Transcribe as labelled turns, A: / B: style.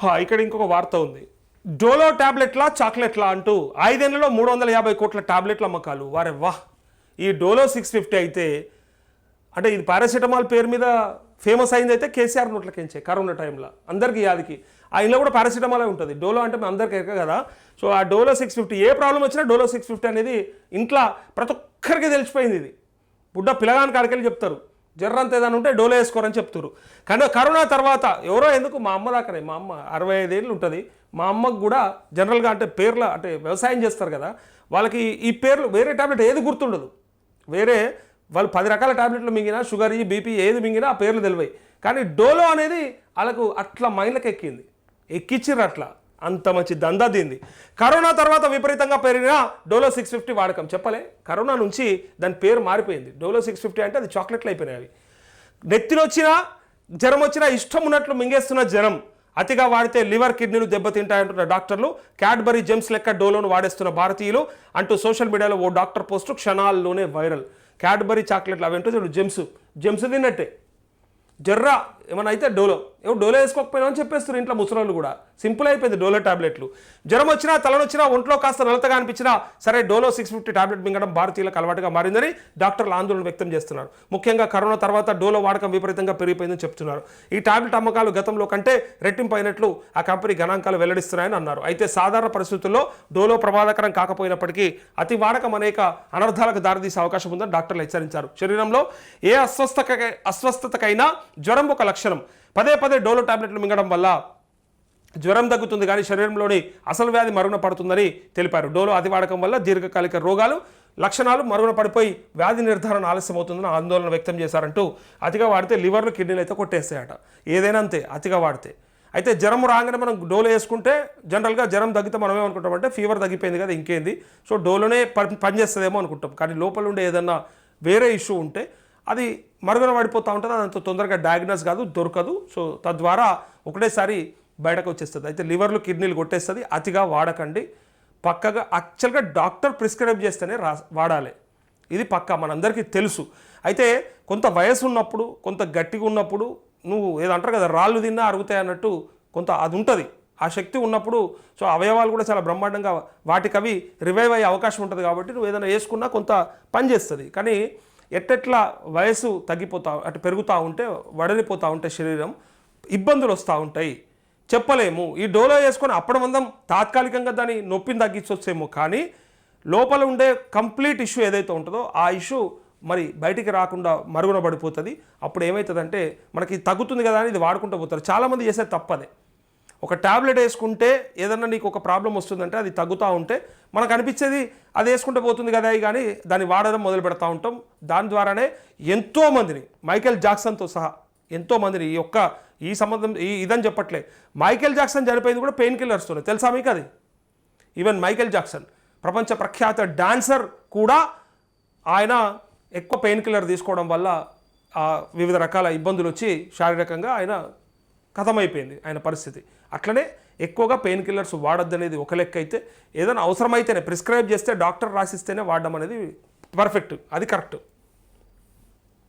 A: హా, ఇక్కడ ఇంకొక వార్త ఉంది. డోలో టాబ్లెట్లా చాక్లెట్లా అంటూ ఐదేళ్ళలో మూడు వందల యాభై కోట్ల ట్యాబ్లెట్ల అమ్మకాలు. వారే వాహ్. ఈ డోలో సిక్స్ ఫిఫ్టీ అయితే అంటే ఇది పారాసిటమాల్ పేరు మీద ఫేమస్ అయింది అయితే కేసీఆర్ నోట్లకించే కరోనా టైంలో. అందరికీ యాదికి. ఆ ఇంట్లో కూడా పారాసెటమాలే ఉంటుంది. డోలో అంటే మేము అందరికీ ఎక్క కదా. సో ఆ డోలో సిక్స్ ఫిఫ్టీ ఏ ప్రాబ్లం వచ్చినా డోలో సిక్స్ ఫిఫ్టీ అనేది ఇంట్లో ప్రతి ఒక్కరికి తెలిసిపోయింది ఇది. బుడ్డ పిల్లగాని కాడికెళ్ళి చెప్తారు. జర్రంత ఏదైనా ఉంటే డోలో వేసుకోరని చెప్తారు కానీ కరోనా తర్వాత ఎవరో ఎందుకు మా అమ్మ దాకానే మా అమ్మ అరవై ఐదేళ్ళు ఉంటుంది. మా అమ్మకు కూడా జనరల్గా అంటే పేర్ల అంటే వ్యవసాయం చేస్తారు కదా వాళ్ళకి ఈ పేర్లు వేరే టాబ్లెట్ ఏది గుర్తుండదు. వేరే వాళ్ళు పది రకాల టాబ్లెట్లు మింగినా షుగర్ ఈ బీపీ ఏది మింగినా ఆ పేర్లు తెలివాయి కానీ డోలో అనేది వాళ్ళకు అట్లా మైండ్లకు ఎక్కింది. ఎక్కిచ్చిర్రు అట్లా. అంత మంచి దందా దీంది. కరోనా తర్వాత విపరీతంగా పెరిగిన డోలో సిక్స్ ఫిఫ్టీ వాడకం. చెప్పలే కరోనా నుంచి దాని పేరు మారిపోయింది. డోలో సిక్స్ ఫిఫ్టీ అంటే అది చాక్లెట్లు అయిపోయినాయి అవి. నెత్తినొచ్చినా జ్వరం వచ్చినా ఇష్టం ఉన్నట్లు మింగేస్తున్న జ్వరం. అతిగా వాడితే లివర్ కిడ్నీలు దెబ్బతింటాయంటున్న డాక్టర్లు క్యాడ్బరీ జెమ్స్ లెక్క డోలోను వాడేస్తున్న భారతీయులు అంటూ సోషల్ మీడియాలో ఓ డాక్టర్ పోస్టు క్షణాల్లోనే వైరల్. క్యాడ్బరీ చాక్లెట్లు అవేంటో చూడు జెమ్స్. జెమ్స్ తిన్నట్టే. జర్రా ఏమైనా అయితే డోలో. ఏమో డోలో వేసుకోకపోయినా అని చెప్పేస్తారు ఇంట్లో ముసలోళ్ళు కూడా. సింపుల్ అయిపోయింది డోలో టాబ్లెట్లు. జ్వరం వచ్చినా తలనొచ్చినా ఒంట్లో కాస్త నలతగా అనిపించినా సరే డోలో సిక్స్ ఫిఫ్టీ టాబ్లెట్ మింగడం భారతీయులకు అలవాటుగా మారిందని డాక్టర్లు ఆందోళన వ్యక్తం చేస్తున్నారు. ముఖ్యంగా కరోనా తర్వాత డోలో వాడకం విపరీతంగా పెరిగిపోయిందని చెప్తున్నారు. ఈ టాబ్లెట్ అమ్మకాలు గతంలో కంటే రెట్టింపైనట్లు ఆ కంపెనీ గణాంకాలు వెల్లడిస్తున్నాయని అన్నారు. అయితే సాధారణ పరిస్థితుల్లో డోలో ప్రమాదకరం కాకపోయినప్పటికీ అతి వాడకం అనేక అనర్థాలకు దారితీసే అవకాశం ఉందని డాక్టర్లు హెచ్చరించారు. శరీరంలో ఏ అస్వస్థక అస్వస్థతకైనా జ్వరం ఒక లక్షణం పదే పదే డోలో టాబ్లెట్లు మింగడం వల్ల జ్వరం తగ్గుతుంది కానీ శరీరంలోని అసలు వ్యాధి మరుగున పడుతుందని తెలిపారు. డోలో అతి వాడకం వల్ల దీర్ఘకాలిక రోగాలు లక్షణాలు మరుగున పడిపోయి వ్యాధి నిర్ధారణ ఆలస్యం అవుతుందని ఆందోళన వ్యక్తం చేశారంటూ అతిగా వాడితే లివర్లు కిడ్నీలు అయితే కొట్టేస్తాయట. ఏదైనా అంతే అతిగా వాడితే. అయితే జ్వరం రాగానే మనం డోలో వేసుకుంటే జనరల్గా జ్వరం తగ్గితే మనం ఏమనుకుంటామంటే ఫీవర్ తగ్గిపోయింది కదా ఇంకేంది? సో డోలోనే పని పనిచేస్తుందేమో అనుకుంటాం. కానీ లోపల ఉండే ఏదన్నా వేరే ఇష్యూ ఉంటే అది మరుగున పడిపోతూ ఉంటుంది అది అంత తొందరగా డయాగ్నోస్ కాదు దొరకదు. సో తద్వారా ఒకటేసారి బయటకు వచ్చేస్తుంది. అయితే లివర్లు కిడ్నీలు కొట్టేస్తుంది అతిగా వాడకండి. పక్కగా యాక్చువల్గా డాక్టర్ ప్రిస్క్రైబ్ చేస్తేనే రా వాడాలి. ఇది పక్కా మనందరికీ తెలుసు. అయితే కొంత వయసు ఉన్నప్పుడు కొంత గట్టిగా ఉన్నప్పుడు నువ్వు ఏదంటారు కదా రాళ్ళు తిన్నా అరుగుతాయి అన్నట్టు కొంత అది ఉంటుంది. ఆ శక్తి ఉన్నప్పుడు సో అవయవాలు కూడా చాలా బ్రహ్మాండంగా వాటికి అవి రివైవ్ అయ్యే అవకాశం ఉంటుంది కాబట్టి నువ్వు ఏదైనా వేసుకున్నా కొంత పని చేస్తుంది. కానీ ఎట్టెట్లా వయసు తగ్గిపోతా అటు పెరుగుతూ ఉంటే వడలిపోతూ ఉంటే శరీరం ఇబ్బందులు వస్తూ ఉంటాయి. చెప్పలేము. ఈ డోలో వేసుకొని అప్పటి మందం తాత్కాలికంగా దాని నొప్పిని తగ్గించవచ్చేమో కానీ లోపల ఉండే కంప్లీట్ ఇష్యూ ఏదైతే ఉంటుందో ఆ ఇష్యూ మరి బయటికి రాకుండా మరుగున పడిపోతుంది. అప్పుడు ఏమవుతుందంటే మనకి తగ్గుతుంది కదా అని ఇది వాడుకుంటూ పోతారు. చాలామంది చేసే తప్పదే. ఒక ట్యాబ్లెట్ వేసుకుంటే ఏదన్నా నీకు ఒక ప్రాబ్లం వస్తుందంటే అది తగ్గుతూ ఉంటే మనకు అనిపించేది అది వేసుకుంటే పోతుంది కదా కానీ దాన్ని వాడడం మొదలు పెడతా ఉంటాం. దాని ద్వారానే ఎంతోమందిని మైకేల్ జాక్సన్తో సహా ఎంతోమందిని ఈ యొక్క ఈ సంబంధం ఈ ఇదని చెప్పట్లే. మైకేల్ జాక్సన్ చనిపోయింది కూడా పెయిన్ కిల్లర్స్తో తెలుసా మీకు అది? ఈవెన్ మైకేల్ జాక్సన్ ప్రపంచ ప్రఖ్యాత డాన్సర్ కూడా ఆయన ఎక్కువ పెయిన్ కిల్లర్ తీసుకోవడం వల్ల వివిధ రకాల ఇబ్బందులు వచ్చి శారీరకంగా ఆయన కథమైపోయింది ఆయన పరిస్థితి. అట్లనే ఎక్కువగా పెయిన్ కిల్లర్స్ వాడొద్దనేది ఒక లెక్క అయితే ఏదైనా అవసరమైతేనే ప్రిస్క్రైబ్ చేస్తే డాక్టర్ రాసిస్తేనే వాడడం అనేది పర్ఫెక్ట్ అది కరెక్ట్.